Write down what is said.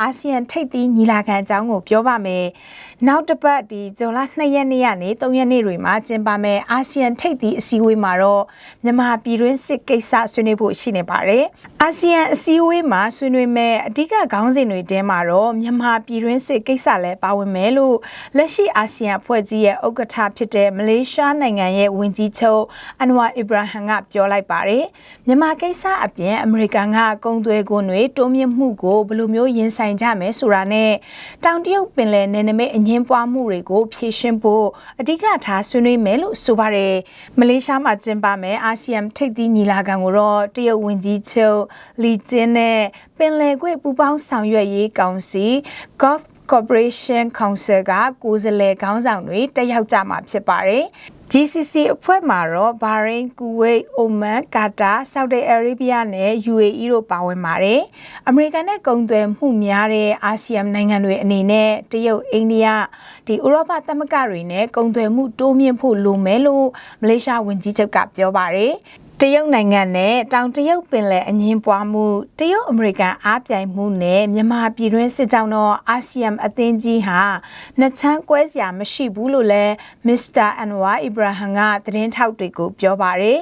အာဆီယံထိပ်သီးညီလာခံအကြောင်းကိုပြောပါမယ်။နောက်တစ်ပတ်ဒီဇွန်လ2ရက်နေ့ကနေ3ရက်နေ့တွေမှာကျင်းပမယ်အာဆီယံထိပ်သီးအစည်းအဝေးမှာတော့မြန်မာပြည်တွင်းစစ်ကိစ္စဆွေးနွေးဖို့ရှိနေပါတယ်။အာဆီယံအစည်းအဝေးမှာဆွေးနွေးမဲ့အဓိကခေါင်းစဉ်တွေတဲမှာတော့မြန်မာပြည်တွင်းစစ်ကိစ္စလည်းပါဝင်မယ်လို့လက်ရှိအာဆီယံအဖွဲ့ကြီးရဲ့ဥက္ကဋ္ဌဖြစ်တဲ့မလေးရှားနိုင်ငံရဲ့ဝန်ကြီးချုပ်အန်ဝါအီဘရာဟမ်ကပြောလိုက်ပါတယ်။မြန်မာကိစ္စအပြင်အမေရိကန်ကကုန်သွယ်ခွန်တွေတိုးမြင့်မှုကိုဘယ်လိုမျိုးရင်ဆိုင်ကြမယ်ဆိုတာနဲ့တောင်တရုတ်ပင်လယ်နယ်နိမိတ်အငင်းပွားမှုတွေကိုဖြေရှင်းဖို့အဓိကထားဆွေးနွေးမယ်လို့ဆိုပါတယ်။မလေးရှားမှာကျင်းပမယ်အာဆီယံထိပ်သီးညီလာခံကိုတော့တရုတ်ဝန်ကြီးချုပ်လီကျင်းနဲ့ပင်လယ်ကွေ့ပူးပေါင်းဆောင်ရွက်ရေးကောင်စီ Gulf Corporation Council ကကိုယ်စားလှယ်ခေါင်းဆောင်တွေတက်ရောက်ကြမှာဖြစ်ပါတယ်။ GCC အဖွဲ့မှာတော့ဘာရိန်း၊ကူဝိတ်၊အိုမန်၊ကာတာ၊ဆော်ဒီအာရေဗျနဲ့ UAE တို့ပါဝင်ပါတယ်။အမေရိကန်နဲ့ကုန်သွယ်မှုများတဲ့အာဆီယံနိုင်ငံတွေအနေနဲ့တရုတ်၊အိန္ဒိယဒီဥရောပသမဂ္ဂတွေနဲ့ကုန်သွယ်မှုတိုးမြင့်ဖို့လိုမယ်လို့မလေးရှားဝန်ကြီးချုပ်ကပြောပါတယ်။တရုတ်နိုင်ငံနဲ့တောင်တရုတ်ပင်လယ်အငင်းပွားမှုတရုတ်အမေရိကန်အားပြိုင်မှုနဲ့မြန်မာပြည်တွင်းစစ်ကြောင့်တော့အာဆီယံအသင်းကြီးဟာနှစ်ချမ်းကွဲစရာမရှိဘူးလို့လည်းမစ္စတာအန်ဝါအီဘရာဟမ်ကသတင်းထောက်တွေကိုပြောပါတယ်